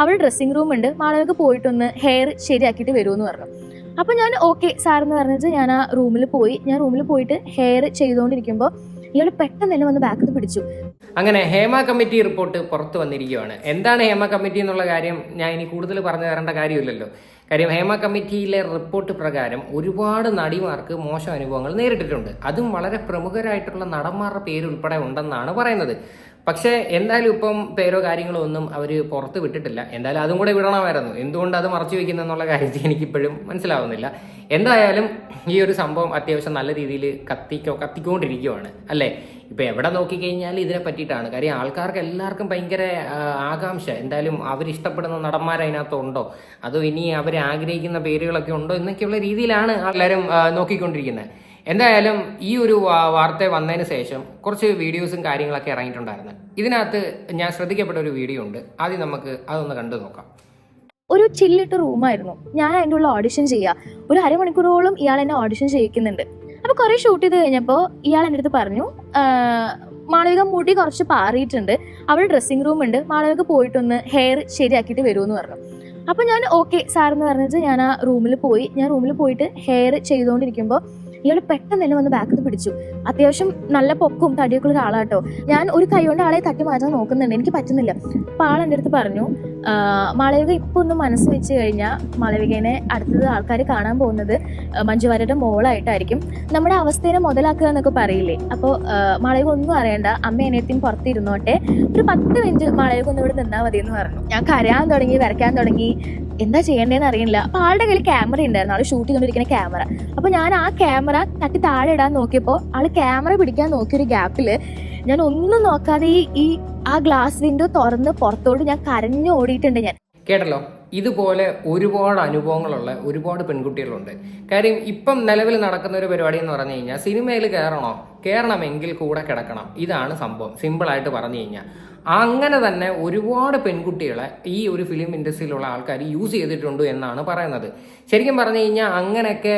അവിടെ dressing room ഉണ്ട്. Malavika പോയിട്ടൊന്ന് hair ശരിയാക്കിയിട്ട് വരുമെന്ന് പറഞ്ഞു. അപ്പോൾ ഞാൻ ഓക്കെ സാറെന്ന് പറഞ്ഞിട്ട് ഞാൻ ആ റൂമിൽ പോയി. ഞാൻ റൂമിൽ പോയിട്ട് ഹെയർ ചെയ്തുകൊണ്ടിരിക്കുമ്പോൾ ഇയാൾ പെട്ടെന്ന് തന്നെ വന്ന് ബാക്കിൽ പിടിച്ചു. അങ്ങനെ ഹേമ കമ്മിറ്റി റിപ്പോർട്ട് പുറത്തു വന്നിരിക്കുകയാണ്. എന്താണ് ഹേമ കമ്മിറ്റി എന്നുള്ള കാര്യം ഞാൻ ഇനി കൂടുതൽ പറഞ്ഞു തരേണ്ട കാര്യമില്ലല്ലോ. കാര്യം ഹേമ കമ്മിറ്റിയിലെ റിപ്പോർട്ട് പ്രകാരം ഒരുപാട് നടിമാർക്ക് മോശം അനുഭവങ്ങൾ നേരിട്ടിട്ടുണ്ട്. അതും വളരെ പ്രമുഖരായിട്ടുള്ള നടന്മാരുടെ പേരുൾപ്പെടെ ഉണ്ടെന്നാണ് പറയുന്നത്. പക്ഷേ എന്തായാലും ഇപ്പം പേരോ കാര്യങ്ങളോ ഒന്നും അവർ പുറത്ത് വിട്ടിട്ടില്ല. എന്തായാലും അതും കൂടെ വിടണമായിരുന്നു. എന്തുകൊണ്ട് അത് മറച്ചു വെക്കുന്നെന്നുള്ള കാര്യത്തിൽ എനിക്കിപ്പോഴും മനസ്സിലാവുന്നില്ല. എന്തായാലും ഈ ഒരു സംഭവം അത്യാവശ്യം നല്ല രീതിയിൽ കത്തിക്കോ കത്തിക്കൊണ്ടിരിക്കുവാണ് അല്ലേ? ഇപ്പം എവിടെ നോക്കിക്കഴിഞ്ഞാൽ ഇതിനെ പറ്റിയിട്ടാണ്. കാര്യം ആൾക്കാർക്ക് എല്ലാവർക്കും ഭയങ്കര ആകാംക്ഷ. എന്തായാലും അവരിഷ്ടപ്പെടുന്ന നടന്മാർ അതിനകത്തുണ്ടോ അതോ ഇനി അവർ ആഗ്രഹിക്കുന്ന പേരുകളൊക്കെ ഉണ്ടോ എന്നൊക്കെയുള്ള രീതിയിലാണ് എല്ലാവരും നോക്കിക്കൊണ്ടിരിക്കുന്നത്. എന്തായാലും ഈ ഒരു വാർത്ത വന്നതിന് ശേഷം കുറച്ച് വീഡിയോസും കാര്യങ്ങളൊക്കെ ഇറങ്ങിയിട്ടുണ്ടായിരുന്നു. ഇതിനകത്ത് ഞാൻ ശ്രദ്ധിക്കപ്പെട്ട ഒരു വീഡിയോ ഉണ്ട്. ആദ്യം നമുക്ക് അതൊന്ന് കണ്ടു നോക്കാം. ഒരു ചില്ലിട്ട റൂമായിരുന്നു. ഞാൻ അതിന്റെ ഉള്ള ഓഡിഷൻ ചെയ്യുക ഒരു അരമണിക്കൂറോളം ഇയാൾ എന്നെ ഓഡിഷൻ ചെയ്യിക്കുന്നുണ്ട്. അപ്പോൾ കുറേ ഷൂട്ട് ചെയ്ത് കഴിഞ്ഞപ്പോൾ ഇയാൾ എന്റെ അടുത്ത് പറഞ്ഞു മാളവിക മുടി കുറച്ച് പാറിയിട്ടുണ്ട്. അവിടെ ഡ്രസ്സിങ് റൂം ഉണ്ട്. മാളവിക പോയിട്ടൊന്ന് ഹെയർ ശരിയാക്കിയിട്ട് വരുമെന്ന് പറഞ്ഞു. അപ്പോൾ ഞാൻ ഓക്കെ സാർ എന്ന് പറഞ്ഞിട്ട് ഞാൻ ആ റൂമിൽ പോയി. ഞാൻ റൂമിൽ പോയിട്ട് ഹെയർ ചെയ്തുകൊണ്ടിരിക്കുമ്പോൾ ഇയാൾ പെട്ടെന്ന് തന്നെ വന്ന് ബാക്കിൽ പിടിച്ചു. അത്യാവശ്യം നല്ല പൊക്കും തടിയൊക്കെ ഉള്ള ഒരാളാട്ടോ ഞാൻ ഒരു കൈ കൊണ്ട് ആളെ തട്ടി മാറ്റാൻ നോക്കുന്നുണ്ട്. എനിക്ക് പറ്റുന്നില്ല. അപ്പൊ ആൾ എന്റെ അടുത്ത് പറഞ്ഞു മാളവിക ഇപ്പൊ ഒന്ന് മനസ്സ് വെച്ച് കഴിഞ്ഞാൽ മാളവികനെ അടുത്തത് ആൾക്കാർ കാണാൻ പോകുന്നത് മഞ്ജുവാരയുടെ മോളായിട്ടായിരിക്കും. നമ്മുടെ അവസ്ഥയെ മുതലാക്കുക എന്നൊക്കെ പറയില്ലേ? അപ്പോൾ മാളവിക ഒന്നും അറിയണ്ട. അമ്മ അനിയത്തിയും പുറത്തിരുന്നോട്ടെ. ഒരു പത്ത് മിനിറ്റ് മാളവിക ഒന്ന് ഇവിടെ നിന്നാൽ മതി എന്ന് പറഞ്ഞു. ഞാൻ കരയാൻ തുടങ്ങി വരയ്ക്കാൻ തുടങ്ങി. എന്താ ചെയ്യേണ്ടതെന്ന് അറിയില്ല അപ്പൊ ആളുടെ കയ്യിൽ ക്യാമറ ഉണ്ടായിരുന്നു. ആൾ ഷൂട്ട് ചെയ്തുകൊണ്ടിരിക്കുന്ന ക്യാമറ. അപ്പൊ ഞാൻ ആ ക്യാമറ തട്ടി താഴെ ഇടാൻ നോക്കിയപ്പോൾ ആൾ ക്യാമറ പിടിക്കാൻ നോക്കിയൊരു ഗ്യാപ്പിൽ ഞാൻ ഒന്നും നോക്കാതെ ഈ ആ ഗ്ലാസ് വിൻഡോ തുറന്ന് പുറത്തോട്ട് ഞാൻ കരഞ്ഞു ഓടിയിട്ടുണ്ട് ഞാൻ. കേട്ടല്ലോ? ഇതുപോലെ ഒരുപാട് അനുഭവങ്ങളുള്ള ഒരുപാട് പെൺകുട്ടികളുണ്ട്. കാര്യം ഇപ്പം നിലവിൽ നടക്കുന്ന ഒരു പരിപാടി എന്ന് പറഞ്ഞു കഴിഞ്ഞാൽ സിനിമയിൽ കയറണോ? കയറണമെങ്കിൽ കൂടെ കിടക്കണം. ഇതാണ് സംഭവം. സിമ്പിളായിട്ട് പറഞ്ഞു കഴിഞ്ഞാൽ. അങ്ങനെ തന്നെ ഒരുപാട് പെൺകുട്ടികളെ ഈ ഒരു ഫിലിം ഇൻഡസ്ട്രിയിലുള്ള ആൾക്കാർ യൂസ് ചെയ്തിട്ടുണ്ട് എന്നാണ് പറയുന്നത്. ശരിക്കും പറഞ്ഞു കഴിഞ്ഞാൽ അങ്ങനെയൊക്കെ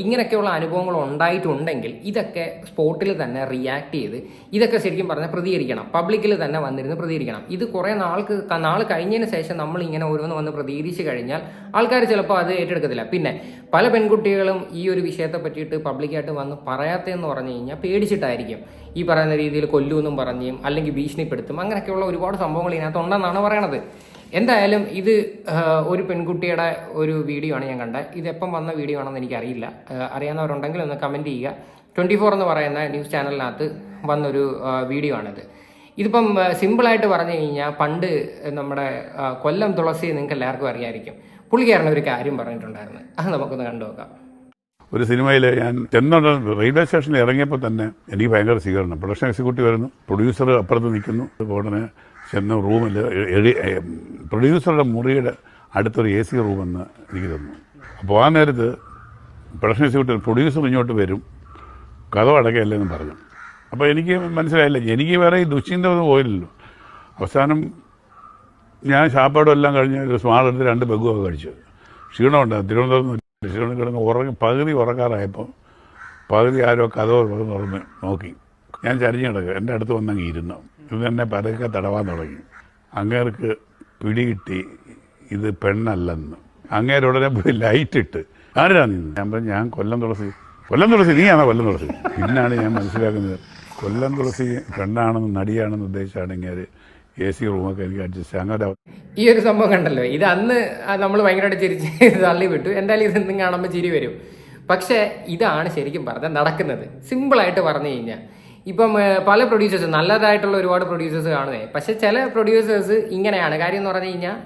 ഇങ്ങനെയൊക്കെയുള്ള അനുഭവങ്ങൾ ഉണ്ടായിട്ടുണ്ടെങ്കിൽ ഇതൊക്കെ സ്പോട്ടിൽ തന്നെ റിയാക്ട് ചെയ്ത് ഇതൊക്കെ ശരിക്കും പറഞ്ഞാൽ പ്രതികരിക്കണം. പബ്ലിക്കിൽ തന്നെ വന്നിരുന്ന് പ്രതികരിക്കണം. ഇത് കുറേ നാൾക്ക് നാൾ കഴിഞ്ഞതിന് ശേഷം നമ്മൾ ഇങ്ങനെ ഓരോന്ന് വന്ന് പ്രതികരിച്ചു കഴിഞ്ഞാൽ ആൾക്കാർ ചിലപ്പോൾ അത് ഏറ്റെടുക്കത്തില്ല. പിന്നെ പല പെൺകുട്ടികളും ഈ ഒരു വിഷയത്തെ പറ്റിയിട്ട് പബ്ലിക്കായിട്ട് വന്ന് പറയാത്തതെന്ന് പറഞ്ഞു കഴിഞ്ഞാൽ പേടിച്ചിട്ടായിരിക്കും. ഈ പറയുന്ന രീതിയിൽ കൊല്ലുമെന്നും പറഞ്ഞും അല്ലെങ്കിൽ ഭീഷണിപ്പെടുത്തും അങ്ങനെയൊക്കെയുള്ള ഒരുപാട് സംഭവങ്ങൾ ഇതിനകത്ത് ഉണ്ടെന്നാണ് പറയണത്. എന്തായാലും ഇത് ഒരു പെൺകുട്ടിയുടെ ഒരു വീഡിയോ ആണ് ഞാൻ കണ്ടത്. ഇത് എപ്പം വന്ന വീഡിയോ ആണെന്ന് എനിക്കറിയില്ല. അറിയാവുന്നവരുണ്ടെങ്കിൽ ഒന്ന് കമന്റ് ചെയ്യുക. ട്വന്റി ഫോർ എന്ന് പറയുന്ന ന്യൂസ് ചാനലിനകത്ത് വന്നൊരു വീഡിയോ ആണിത്. ഇതിപ്പം സിമ്പിളായിട്ട് പറഞ്ഞു കഴിഞ്ഞാൽ പണ്ട് നമ്മുടെ കൊല്ലം തുളസി നിങ്ങൾക്ക് എല്ലാവർക്കും അറിയാമായിരിക്കും പുള്ളിക്കാരൻ ഒരു കാര്യം പറഞ്ഞിട്ടുണ്ടായിരുന്നു. അത് നമുക്കൊന്ന് കണ്ടു നോക്കാം ഒരു സിനിമയിൽ ഞാൻ ചെന്നുണ്ട് റെയിൽവേ സ്റ്റേഷനിൽ ഇറങ്ങിയപ്പോൾ തന്നെ എനിക്ക് ഭയങ്കര സ്വീകരണം. പ്രൊഡക്ഷൻ എക്സിക്യൂട്ടീവ് വരുന്നു പ്രൊഡ്യൂസർ അപ്പുറത്ത് നിൽക്കുന്നു. ഉടനെ ചെന്ന് റൂമിൽ പ്രൊഡ്യൂസറുടെ മുറിയുടെ അടുത്തൊരു എ സി റൂമെന്ന് എനിക്ക് തന്നു. അപ്പോൾ ആ നേരത്ത് പ്രൊഡക്ഷൻ എക്സിക്യൂട്ടീവ് പ്രൊഡ്യൂസർ ഇങ്ങോട്ട് വരും. കഥ അടക്കയല്ലെന്ന് പറഞ്ഞു. അപ്പോൾ എനിക്ക് മനസ്സിലായില്ല. എനിക്ക് വേറെ ഈ ദുശ്ചിന്ത ഒന്നും പോയില്ലല്ലോ. അവസാനം ഞാൻ ഷാപ്പാടും എല്ലാം കഴിഞ്ഞ് ഒരു സ്മാൾ എടുത്ത് രണ്ട് ബെഗുമൊക്കെ കഴിച്ചു ക്ഷീണമുണ്ട് തിരുവനന്തപുരത്ത് ക്ഷീണം കിടന്ന് ഉറങ്ങി പകുതി ഉറങ്ങാറായപ്പോൾ പകുതി ആരോ കഥ തുറന്ന് നോക്കി. ഞാൻ ചരിഞ്ഞ് കിടക്കുക. എന്റെ അടുത്ത് വന്നങ്ങ് ഇരുന്നു. ഇത് എന്നെ പരക്കെ തടവാൻ തുടങ്ങി. അങ്ങേർക്ക് പിടികിട്ടി ഇത് പെണ്ണല്ലെന്ന്. അങ്ങേര് ഉടനെ പോയി ലൈറ്റ് ഇട്ട്. ആരാ നിന്ന് ഞാൻ പറഞ്ഞു ഞാൻ കൊല്ലം തുളസി. കൊല്ലം തുളസി? നീയാണോ കൊല്ലം തുളസി? പിന്നാണ് ഞാൻ മനസ്സിലാക്കുന്നത്. കൊല്ലം തുളസി പെണ്ണാണെന്ന് നടിയാണെന്ന് ഉദ്ദേശിച്ചാണെങ്കിൽ എ സി റൂമൊക്കെ എനിക്ക് അഡ്ജസ്റ്റ് അങ്ങനെ ഈ ഒരു സംഭവം കണ്ടല്ലോ. ഇത് അന്ന് നമ്മൾ ഭയങ്കരമായിട്ട് ചിരിച്ച് തള്ളി വിട്ടു. എന്തായാലും ഇത് കാണുമ്പോൾ ചിരി വരും. പക്ഷേ ഇതാണ് ശരിക്കും പറഞ്ഞാൽ നടക്കുന്നത്. സിമ്പിളായിട്ട് പറഞ്ഞു കഴിഞ്ഞാൽ ഇപ്പം പല പ്രൊഡ്യൂസേഴ്സ് നല്ലതായിട്ടുള്ള ഒരുപാട് പ്രൊഡ്യൂസേഴ്സ് കാണുന്നേ പക്ഷെ ചില പ്രൊഡ്യൂസേഴ്സ് ഇങ്ങനെയാണ്. കാര്യം എന്ന് പറഞ്ഞു കഴിഞ്ഞാൽ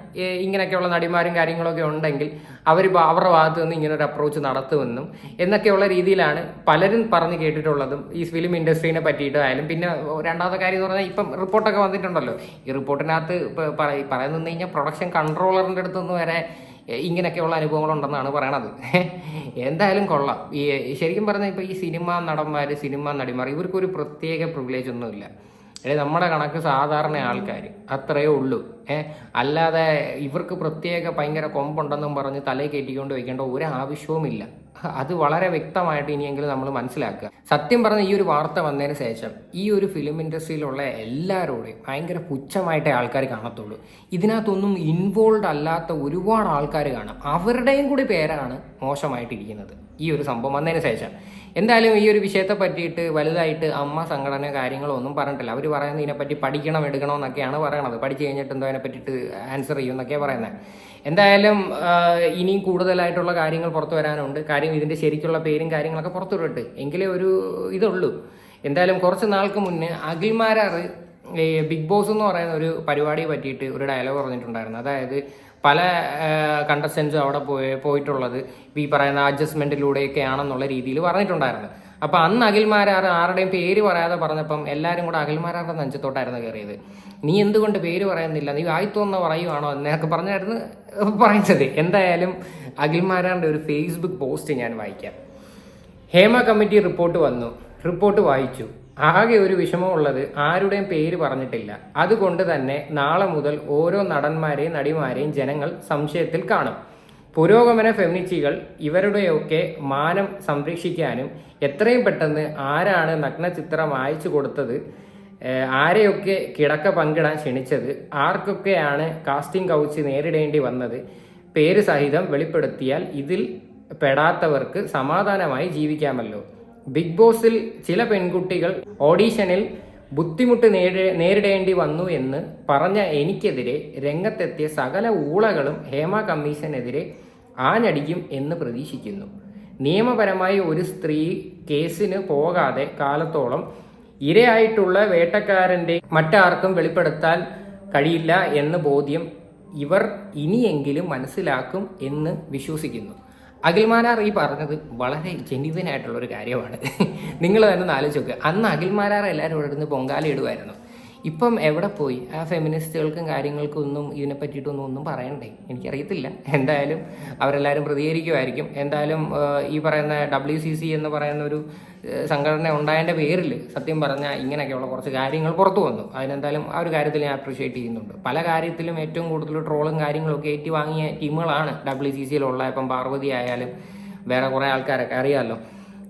ഇങ്ങനെയൊക്കെയുള്ള നടിമാരും കാര്യങ്ങളൊക്കെ ഉണ്ടെങ്കിൽ അവർ അവരുടെ ഭാഗത്ത് നിന്ന് ഇങ്ങനെ ഒരു അപ്രോച്ച് നടത്തുമെന്നും എന്നൊക്കെയുള്ള രീതിയിലാണ് പലരും പറഞ്ഞു കേട്ടിട്ടുള്ളതും ഈ ഫിലിം ഇൻഡസ്ട്രീനെ പറ്റിയിട്ടായാലും പിന്നെ രണ്ടാമത്തെ കാര്യം എന്ന് പറഞ്ഞാൽ ഇപ്പം റിപ്പോർട്ടൊക്കെ വന്നിട്ടുണ്ടല്ലോ. ഈ റിപ്പോർട്ടിനകത്ത് പറയുന്നു കഴിഞ്ഞാൽ പ്രൊഡക്ഷൻ കൺട്രോളറിന്റെ അടുത്തുനിന്ന് വരെ ഇങ്ങനെയൊക്കെയുള്ള അനുഭവങ്ങളുണ്ടെന്നാണ് പറയണത്. എന്തായാലും കൊള്ളാം. ഈ ശരിക്കും പറഞ്ഞാൽ ഇപ്പോൾ ഈ സിനിമ നടന്മാർ സിനിമ നടിമാർ ഇവർക്കൊരു പ്രത്യേക പ്രിവിലേജ് ഒന്നുമില്ല. എടേ നമ്മുടെ കണക്ക് സാധാരണ ആൾക്കാർ അത്രയേ ഉള്ളൂ. ഏ അല്ലാതെ ഇവർക്ക് പ്രത്യേക ഭയങ്കര കൊമ്പുണ്ടെന്നും പറഞ്ഞ് തലയിൽ കയറ്റിക്കൊണ്ട് വയ്ക്കേണ്ട ഒരു ആവശ്യവുമില്ല അത് വളരെ വ്യക്തമായിട്ട് ഇനിയെങ്കിലും നമ്മൾ മനസ്സിലാക്കുക. സത്യം പറഞ്ഞ ഈ ഒരു വാർത്ത വന്നതിന് ശേഷം ഈ ഒരു ഫിലിം ഇൻഡസ്ട്രിയിലുള്ള എല്ലാവരോടെയും ഭയങ്കര പുച്ഛമായിട്ടേ ആൾക്കാർ കാണത്തുള്ളൂ. ഇതിനകത്തൊന്നും ഇൻവോൾവ് അല്ലാത്ത ഒരുപാട് ആൾക്കാർ കാണാം. അവരുടെയും കൂടി പേരാണ് മോശമായിട്ടിരിക്കുന്നത്. ഈ ഒരു സംഭവം വന്നതിന് ശേഷം. എന്തായാലും ഈ ഒരു വിഷയത്തെ പറ്റിയിട്ട് വലുതായിട്ട് അമ്മ സംഘടന കാര്യങ്ങളോ ഒന്നും പറഞ്ഞിട്ടില്ല. അവർ പറയുന്നത് ഇതിനെപ്പറ്റി പഠിക്കണം എടുക്കണം എന്നൊക്കെയാണ് പറയണത്. പഠിച്ചു കഴിഞ്ഞിട്ട് എന്തോ അതിനെ ആൻസർ ചെയ്യും എന്നൊക്കെയാണ് പറയുന്നത് എന്തായാലും ഇനിയും കൂടുതലായിട്ടുള്ള കാര്യങ്ങൾ പുറത്തു വരാനുണ്ട്. കാര്യം ഇതിന്റെ ശരിക്കുള്ള പേരും കാര്യങ്ങളൊക്കെ പുറത്തു വിടട്ടെ എങ്കിലേ ഒരു ഇതുള്ളൂ. എന്തായാലും കുറച്ച് നാൾക്ക് മുന്നേ അഖിൽമാരാർ ബിഗ് ബോസ് എന്ന് പറയുന്ന ഒരു പരിപാടിയെ പറ്റിയിട്ട് ഒരു ഡയലോഗ് പറഞ്ഞിട്ടുണ്ടായിരുന്നു. അതായത് പല കണ്ടസ്റ്റൻസും അവിടെ പോയി പോയിട്ടുള്ളത്. ഈ പറയുന്ന അഡ്ജസ്റ്റ്മെന്റിലൂടെയൊക്കെയാണെന്നുള്ള രീതിയിൽ പറഞ്ഞിട്ടുണ്ടായിരുന്നു. അപ്പോൾ അന്ന് അഖിൽമാരാർ ആരുടെയും പേര് പറയാതെ പറഞ്ഞപ്പം എല്ലാവരും കൂടെ അഖിൽമാരാറുടെ നെഞ്ചത്തോട്ടായിരുന്നു കയറിയത്. നീ എന്തുകൊണ്ട് പേര് പറയുന്നില്ല? നീ വായിത്തോന്ന പറയുവാണോ? എന്നൊക്കെ പറഞ്ഞായിരുന്നു പറയുന്നത്. എന്തായാലും അഖിൽമാരാറിന്റെ ഒരു ഫേസ്ബുക്ക് പോസ്റ്റ് ഞാൻ വായിക്കാം. ഹേമ കമ്മിറ്റി റിപ്പോർട്ട് വന്നു. റിപ്പോർട്ട് വായിച്ചു. ആകെ ഒരു വിഷമമുള്ളത് ആരുടെയും പേര് പറഞ്ഞിട്ടില്ല. അതുകൊണ്ട് തന്നെ നാളെ മുതൽ ഓരോ നടന്മാരെയും നടിമാരെയും ജനങ്ങൾ സംശയത്തിൽ കാണും. പുരോഗമന ഫെമിനിസ്റ്റുകൾ ഇവരുടെയൊക്കെ മാനം സംരക്ഷിക്കാനും എത്രയും പെട്ടെന്ന് ആരാണ് നഗ്നചിത്രം അയച്ചു കൊടുത്തത് ആരെയൊക്കെ കിടക്ക പങ്കിടാൻ ക്ഷണിച്ചത് ആർക്കൊക്കെയാണ് കാസ്റ്റിംഗ് കൗച്ച് നേരിടേണ്ടി വന്നത് പേര് സഹിതം വെളിപ്പെടുത്തിയാൽ ഇതിൽ പെടാത്തവർക്ക് സമാധാനമായി ജീവിക്കാമല്ലോ. ബിഗ് ബോസിൽ ചില പെൺകുട്ടികൾ ഓഡീഷനിൽ ബുദ്ധിമുട്ട് നേരി നേരിടേണ്ടി വന്നു എന്ന് പറഞ്ഞ എനിക്കെതിരെ രംഗത്തെത്തിയ സകല ഊളകളും ഹേമ കമ്മീഷനെതിരെ ആഞ്ഞടിക്കും എന്ന് പ്രതീക്ഷിക്കുന്നു. നിയമപരമായി ഒരു സ്ത്രീ കേസിന് പോകാതെ കാലത്തോളം ഇരയായിട്ടുള്ള വേട്ടക്കാരന്റെ മറ്റാർക്കും വെളിപ്പെടുത്താൻ കഴിയില്ല എന്ന ബോധ്യം ഇവർ ഇനിയെങ്കിലും മനസ്സിലാക്കും എന്ന് വിശ്വസിക്കുന്നു. അഖിൽമാരാർ ഈ പറഞ്ഞത് വളരെ ജെന്യുവൻ ആയിട്ടുള്ള ഒരു കാര്യമാണ്. നിങ്ങൾ തന്നെ ഒന്ന് ആലോചിച്ച് നോക്കുക അന്ന് അഖിൽമാരാർ എല്ലാവരും ഇവിടെ നിന്ന് പൊങ്കാല ഇടുമായിരുന്നു ഇപ്പം എവിടെ പോയി? ആ ഫെമിനിസ്റ്റുകൾക്കും കാര്യങ്ങൾക്കും ഒന്നും ഇതിനെ പറ്റിയിട്ടൊന്നും ഒന്നും പറയണ്ടേ? എനിക്കറിയത്തില്ല. എന്തായാലും അവരെല്ലാവരും പ്രതികരിക്കുമായിരിക്കും. എന്തായാലും ഈ പറയുന്ന ഡബ്ല്യു സി സി എന്ന് പറയുന്ന ഒരു സംഘടന ഉണ്ടായതിന്റെ പേരിൽ സത്യം പറഞ്ഞാൽ ഇങ്ങനെയൊക്കെയുള്ള കുറച്ച് കാര്യങ്ങൾ പുറത്തു വന്നു. അതിനെന്തായാലും ആ ഒരു കാര്യത്തിൽ ഞാൻ അപ്രീഷിയേറ്റ് ചെയ്യുന്നുണ്ട്. പല കാര്യത്തിലും ഏറ്റവും കൂടുതൽ ട്രോളും കാര്യങ്ങളൊക്കെ ഏറ്റുവാങ്ങിയ ടീമുകളാണ് ഡബ്ല്യു സി സിയിലുള്ള ഇപ്പം പാർവതി ആയാലും വേറെ കുറേ ആൾക്കാരൊക്കെ അറിയാമല്ലോ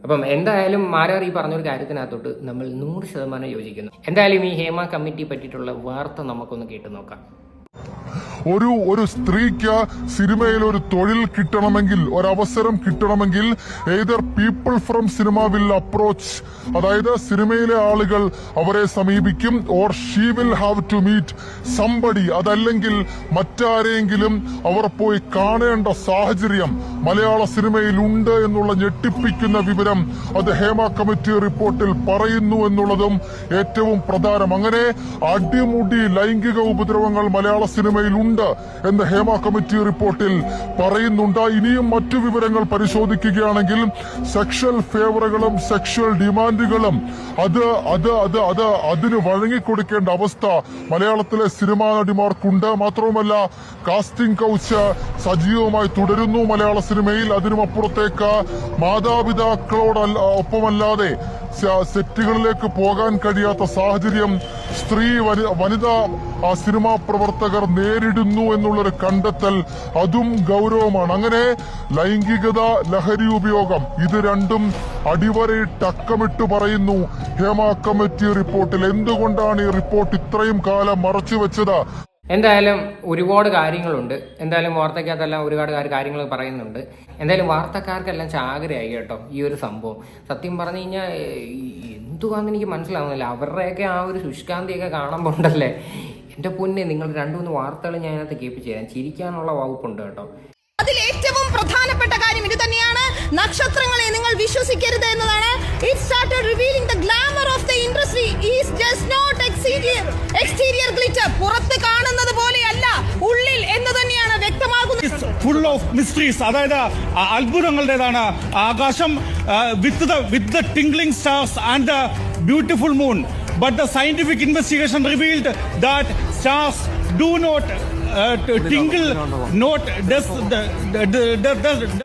അപ്പം എന്തായാലും മാരാർ ഈ പറഞ്ഞൊരു കാര്യത്തിനകത്തോട്ട് നമ്മൾ നൂറ് ശതമാനം യോജിക്കുന്നു. എന്തായാലും ഈ ഹേമ കമ്മിറ്റി പറ്റിയിട്ടുള്ള വാർത്ത നമുക്കൊന്ന് കേട്ടു നോക്കാം. ഒരു ഒരു സ്ത്രീക്ക് സിനിമയിൽ ഒരു തൊഴിൽ കിട്ടണമെങ്കിൽ ഒരവസരം കിട്ടണമെങ്കിൽ either people from cinema will approach. അതായത് സിനിമയിലെ ആളുകൾ അവരെ സമീപിക്കും or she will have to meet somebody അതല്ലെങ്കിൽ മറ്റാരെങ്കിലും അവർ പോയി കാണേണ്ട സാഹചര്യം മലയാള സിനിമയിൽ ഉണ്ട് എന്നുള്ള ഞെട്ടിപ്പിക്കുന്ന വിവരം അത് ഹേമ കമ്മിറ്റി റിപ്പോർട്ടിൽ പറയുന്നു എന്നുള്ളതും ഏറ്റവും പ്രധാനം. അങ്ങനെ അടിമുടി ലൈംഗിക ഉപദ്രവങ്ങൾ മലയാള സിനിമയിൽ ഉണ്ട് എന്ന് ഹേമ കമ്മിറ്റി റിപ്പോർട്ടിൽ പറയുന്നുണ്ട്. ഇനിയും മറ്റു വിവരങ്ങൾ പരിശോധിക്കുകയാണെങ്കിൽ സെക്ഷൽ ഫേവറുകളും സെക്ഷൽ ഡിമാൻഡുകളും അത് അത് അത് അത് അതിന് വഴങ്ങിക്കൊടുക്കേണ്ട അവസ്ഥ മലയാളത്തിലെ സിനിമാ നടിമാർക്കുണ്ട്. മാത്രവുമല്ല കാസ്റ്റിംഗ് കൗച്ച് സജീവമായി തുടരുന്നു മലയാള സിനിമയിൽ അതിനുമപ്പുറത്തേക്ക് മാതാപിതാക്കളോട് ഒപ്പമല്ലാതെ സെറ്റുകളിലേക്ക് പോകാൻ കഴിയാത്ത സാഹചര്യം സ്ത്രീ വനി- വനിതാ സിനിമാ പ്രവർത്തകർ നേരിടുന്നു എന്നുള്ളൊരു കണ്ടെത്തൽ അതും ഗൗരവമാണ്. അങ്ങനെ ലൈംഗികത ലഹരി ഉപയോഗം ഇത് രണ്ടും അടിവരയിട്ട് അക്കമിട്ട് പറയുന്നു. ഹേമ കമ്മിറ്റി റിപ്പോർട്ടിൽ എന്തുകൊണ്ടാണ് ഈ റിപ്പോർട്ട് ഇത്രയും കാലം മറച്ചുവെച്ചത് എന്തായാലും ഒരുപാട് കാര്യങ്ങളുണ്ട്. എന്തായാലും വാർത്തക്കകത്തെല്ലാം ഒരുപാട് കാര്യ- കാര്യങ്ങൾ പറയുന്നുണ്ട്. എന്തായാലും വാർത്തക്കാർക്കെല്ലാം ചാകരയായി കേട്ടോ ഈ ഒരു സംഭവം. സത്യം പറഞ്ഞു കഴിഞ്ഞാൽ എന്തുവാന്ന് എനിക്ക് മനസ്സിലാവുന്നില്ല. അവരുടെയൊക്കെ ആ ഒരു ശുഷ്കാന്തിയൊക്കെ കാണുമ്പോൾ ഉണ്ടല്ലേ എന്റെ പൊന്നെ നിങ്ങൾ രണ്ടു മൂന്ന് വാർത്തകൾ ഞാൻ അതിനകത്ത് കേൾപ്പിച്ചു തരാം. ചിരിക്കാനുള്ള വകുപ്പുണ്ട് കേട്ടോ. അതിൽ ഏറ്റവും പ്രധാനപ്പെട്ട കാര്യം ഇത് തന്നെയാണ്. നക്ഷത്രങ്ങളെ നിങ്ങൾ വിശ്വസിക്കരുത് എന്നതാണ്. It started revealing the glamour of the industry is just not exterior exterior glitter പുറത്ത് കാണുന്നത് പോലെയല്ല ഉള്ളിൽ എന്ന് തന്നെയാണ് വ്യക്തമാകുന്നത്. ഫുൾ ഓഫ് മിസ്റ്ററീസ് അതായത് അത്ഭുതങ്ങളുടേതാണ്. ആകാശം with the with the tingling stars and the beautiful moon but the scientific investigation revealed that stars do not tingle not does അതോ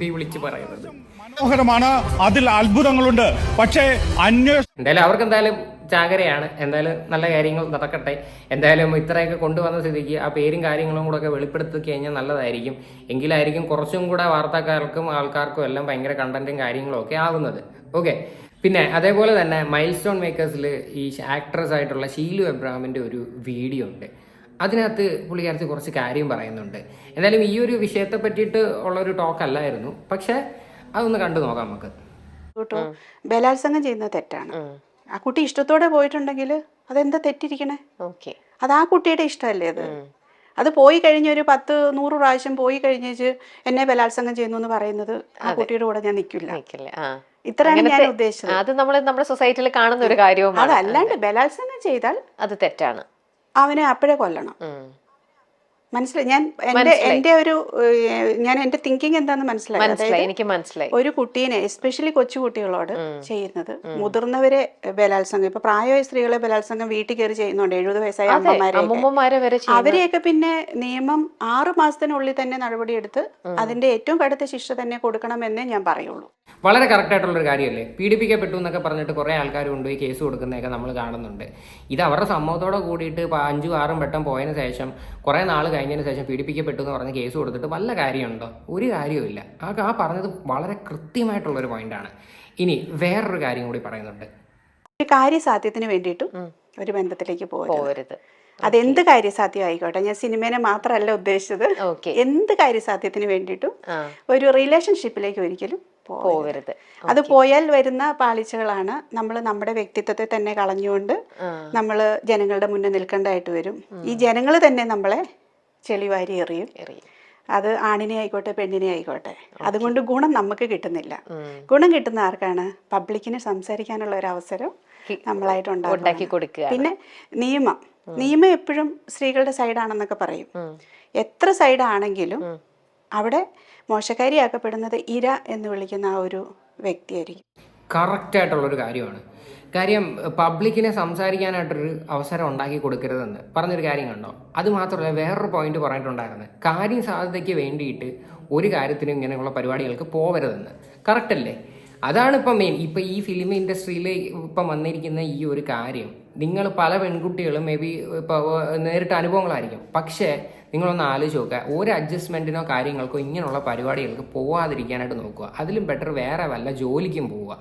തീ വിളിച്ച് പറയുന്നത്. മനോഹരമാണ്. അതിൽ അത്ഭുതങ്ങളുണ്ട്. പക്ഷേ അന്വേഷണം എന്തായാലും അവർക്ക് എന്തായാലും ചാകരയാണ് എന്തായാലും നല്ല കാര്യങ്ങൾ നടക്കട്ടെ. എന്തായാലും ഇത്രയൊക്കെ കൊണ്ടുവന്ന സ്ഥിതിക്ക് ആ പേരും കാര്യങ്ങളും കൂടെ ഒക്കെ വെളിപ്പെടുത്തി കഴിഞ്ഞാൽ നല്ലതായിരിക്കും. എങ്കിലായിരിക്കും കുറച്ചും കൂടെ വാർത്താക്കാർക്കും ആൾക്കാർക്കും എല്ലാം ഭയങ്കര കണ്ടന്റും കാര്യങ്ങളും ഒക്കെ ആവുന്നത്. ഓക്കെ പിന്നെ അതേപോലെ തന്നെ മൈൽ സ്റ്റോൺ മേക്കേഴ്സിൽ ഈ ആക്ട്രസ് ആയിട്ടുള്ള ഷീലു എബ്രാഹിമിന്റെ ഒരു വീഡിയോ ഉണ്ട്. അതിനകത്ത് പുള്ളിക്കാരത്തി കുറച്ച് കാര്യം പറയുന്നുണ്ട്. എന്തായാലും ഈ ഒരു വിഷയത്തെ പറ്റിയിട്ട് ഉള്ള ഒരു ടോക്ക് അല്ലായിരുന്നു. പക്ഷെ അതൊന്ന് കണ്ടു നോക്കാം നമുക്ക്. ബലാത്സംഗം ചെയ്യുന്നത് തെറ്റാണ്. ആ കുട്ടി ഇഷ്ടത്തോടെ പോയിട്ടുണ്ടെങ്കിൽ അതെന്താ തെറ്റിരിക്കണേ? ഓക്കെ. അത് ആ കുട്ടിയുടെ ഇഷ്ടമല്ലേ അത്? അത് പോയി കഴിഞ്ഞ ഒരു പത്ത് നൂറ് പ്രാവശ്യം പോയി കഴിഞ്ഞേച്ച് എന്നെ ബലാത്സംഗം ചെയ്യുന്നു എന്ന് പറയുന്നത് ആ കുട്ടിയുടെ കൂടെ ഞാൻ നിൽക്കില്ല. നിൽക്കില്ലേ. ആ. ഇത്രയാണ് ഞാൻ ഉദ്ദേശിച്ചത്. അത് നമ്മൾ നമ്മുടെ സൊസൈറ്റിയിൽ കാണുന്ന ഒരു കാര്യവും അതല്ലാണ്ട് ബലാത്സംഗം ചെയ്താൽ അത് തെറ്റാണ്. അവനെ അപ്പോഴേ കൊല്ലണം. മനസ്സിലായി. ഞാൻ എന്റെ. എന്റെ ഒരു ഞാൻ എന്റെ തിങ്കിങ് എന്താന്ന് മനസ്സിലായി. മനസ്സിലായി. എനിക്ക് മനസ്സിലായി. ഒരു കുട്ടീനെ എസ്പെഷ്യലി കൊച്ചു കുട്ടികളോട് ചെയ്യുന്നത്. മുതിർന്നവരെ ബലാത്സംഗം. ഇപ്പൊ പ്രായമായ സ്ത്രീകളെ ബലാത്സംഗം വീട്ടിൽ കയറി ചെയ്യുന്നുണ്ട്. എഴുപത് വയസ്സായ അമ്മമാരെ അവരെയൊക്കെ പിന്നെ നിയമം ആറു മാസത്തിനുള്ളിൽ തന്നെ നടപടിയെടുത്ത് അതിന്റെ ഏറ്റവും കടുത്ത ശിക്ഷ തന്നെ കൊടുക്കണമെന്നേ ഞാൻ പറയുള്ളൂ. വളരെ കറക്റ്റ് ആയിട്ടുള്ള ഒരു കാര്യമല്ലേ? പീഡിപ്പിക്കപ്പെട്ടു എന്നൊക്കെ പറഞ്ഞിട്ട് കുറേ ഉണ്ട് ഈ കേസ് കൊടുക്കുന്നതൊക്കെ നമ്മൾ കാണുന്നുണ്ട്. ഇത് അവരുടെ സമ്മതത്തോടെ കൂടിയിട്ട് അഞ്ചും ആറും വട്ടം പോയതിനു ശേഷം കുറേ നാൾ കഴിഞ്ഞതിന് ശേഷം പീഡിപ്പിക്കപ്പെട്ടു എന്ന് പറഞ്ഞ് കേസ് കൊടുത്തിട്ട് വല്ല കാര്യമുണ്ടോ? ഒരു കാര്യവുമില്ല ആ ആ പറഞ്ഞത് വളരെ കൃത്യമായിട്ടുള്ള ഒരു പോയിന്റാണ് ഇനി വേറൊരു കാര്യം കൂടി പറയുന്നുണ്ട്. ഒരു കാര്യസാധ്യത്തിന് വേണ്ടിയിട്ടും ഒരു ബന്ധത്തിലേക്ക് പോകരുത്. പോവരുത് അതെന്ത് കാര്യസാധ്യം ആയിക്കോട്ടെ. ഞാൻ സിനിമേനെ മാത്രമല്ല ഉദ്ദേശിച്ചത്. എന്ത് കാര്യസാധ്യത്തിന് വേണ്ടിയിട്ടും ഒരു റിലേഷൻഷിപ്പിലേക്ക് ഒരിക്കലും പോകരുത്. പോവരുത് അത് പോയാൽ വരുന്ന പാളിച്ചകളാണ് നമ്മൾ നമ്മുടെ വ്യക്തിത്വത്തെ തന്നെ കളഞ്ഞുകൊണ്ട് നമ്മൾ ജനങ്ങളുടെ മുന്നിൽ നിൽക്കേണ്ടതായിട്ട് വരും. ഈ ജനങ്ങൾ തന്നെ നമ്മളെ ചെളിവാരി എറിയും. എറിയും. അത് ആണിനെ ആയിക്കോട്ടെ പെണ്ണിനെ ആയിക്കോട്ടെ. അതുകൊണ്ട് ഗുണം നമുക്ക് കിട്ടുന്നില്ല. ഗുണം കിട്ടുന്ന ആർക്കാണ്? പബ്ലിക്കിന് സംസാരിക്കാനുള്ള ഒരു അവസരം നമ്മളായിട്ട് ഉണ്ടാക്കി കൊടുക്കുക. പിന്നെ നിയമം. നിയമം എപ്പോഴും സ്ത്രീകളുടെ സൈഡാണെന്നൊക്കെ പറയും. എത്ര സൈഡാണെങ്കിലും അവിടെ മോശക്കാരിയാക്കപ്പെടുന്നത് ഇര എന്ന് വിളിക്കുന്ന ആ ഒരു വ്യക്തിയായിരിക്കും. കറക്റ്റ് ആയിട്ടുള്ളൊരു കാര്യമാണ്. കാര്യം പബ്ലിക്കിനെ സംസാരിക്കാനായിട്ടൊരു അവസരം ഉണ്ടാക്കി കൊടുക്കരുതെന്ന്. പറഞ്ഞൊരു കാര്യം കണ്ടോ? അത് മാത്രമല്ല വേറൊരു പോയിന്റ് പറഞ്ഞിട്ടുണ്ടായിരുന്നു. കാര്യം സാധ്യതയ്ക്ക് വേണ്ടിയിട്ട് ഒരു കാര്യത്തിനും ഇങ്ങനെയുള്ള പരിപാടികൾക്ക് പോവരുതെന്ന് കറക്റ്റ് അല്ലേ? അതാണ് ഇപ്പം മെയിൻ ഇപ്പം ഈ ഫിലിം ഇൻഡസ്ട്രിയിൽ ഇപ്പം വന്നിരിക്കുന്ന ഈ ഒരു കാര്യം നിങ്ങൾ പല പെൺകുട്ടികളും മേ ബി ഇപ്പോൾ നേരിട്ട അനുഭവങ്ങളായിരിക്കും. പക്ഷേ നിങ്ങളൊന്ന് ആലോചിച്ച് നോക്കുക. ഒരു അഡ്ജസ്റ്റ്മെന്റിനോ കാര്യങ്ങൾക്കോ ഇങ്ങനെയുള്ള പരിപാടികൾക്ക് പോവാതിരിക്കാനായിട്ട് നോക്കുക. അതിലും ബെറ്റർ വേറെ വല്ല ജോലിക്കും പോവുക.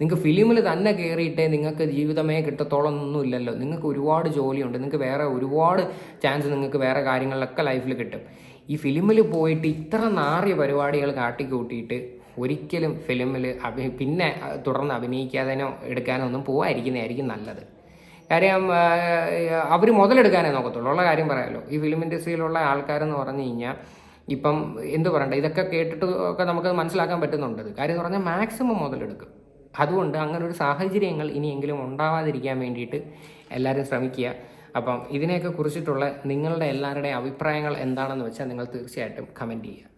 നിങ്ങൾക്ക് ഫിലിമിൽ തന്നെ കയറിയിട്ടേ നിങ്ങൾക്ക് ജീവിതമേ കിട്ടത്തോളം ഒന്നും ഇല്ലല്ലോ നിങ്ങൾക്ക് ഒരുപാട് ജോലിയുണ്ട്. നിങ്ങൾക്ക് വേറെ ഒരുപാട് ചാൻസ് നിങ്ങൾക്ക് വേറെ കാര്യങ്ങളിലൊക്കെ ലൈഫിൽ കിട്ടും. ഈ ഫിലിമിൽ പോയിട്ട് ഇത്ര നാറിയ പരിപാടികൾ കാട്ടിക്കൂട്ടിയിട്ട് ഒരിക്കലും ഫിലിമിൽ അഭി പിന്നെ തുടർന്ന് അഭിനയിക്കാതെനോ എടുക്കാനോ ഒന്നും പോകാതിരിക്കുന്നതായിരിക്കും നല്ലത്. കാര്യം അവർ മുതലെടുക്കാനേ നോക്കത്തുള്ളൂ. ഉള്ള കാര്യം പറയാമല്ലോ ഈ ഫിലിം ഇൻഡസ്ട്രിയിലുള്ള ആൾക്കാരെന്ന് പറഞ്ഞു കഴിഞ്ഞാൽ ഇപ്പം എന്ത് പറയണ്ട? ഇതൊക്കെ കേട്ടിട്ട് ഒക്കെ നമുക്ക് മനസ്സിലാക്കാൻ പറ്റുന്നുണ്ട്. കാര്യം എന്ന് പറഞ്ഞാൽ മാക്സിമം മുതലെടുക്കും. അതുകൊണ്ട് അങ്ങനെ ഒരു സാഹചര്യങ്ങൾ ഇനിയെങ്കിലും ഉണ്ടാവാതിരിക്കാൻ വേണ്ടിയിട്ട് എല്ലാവരും ശ്രമിക്കുക. അപ്പം ഇതിനെയൊക്കെ കുറിച്ചിട്ടുള്ള നിങ്ങളുടെ എല്ലാവരുടെയും അഭിപ്രായങ്ങൾ എന്താണെന്ന് വെച്ചാൽ നിങ്ങൾ തീർച്ചയായിട്ടും കമന്റ് ചെയ്യുക.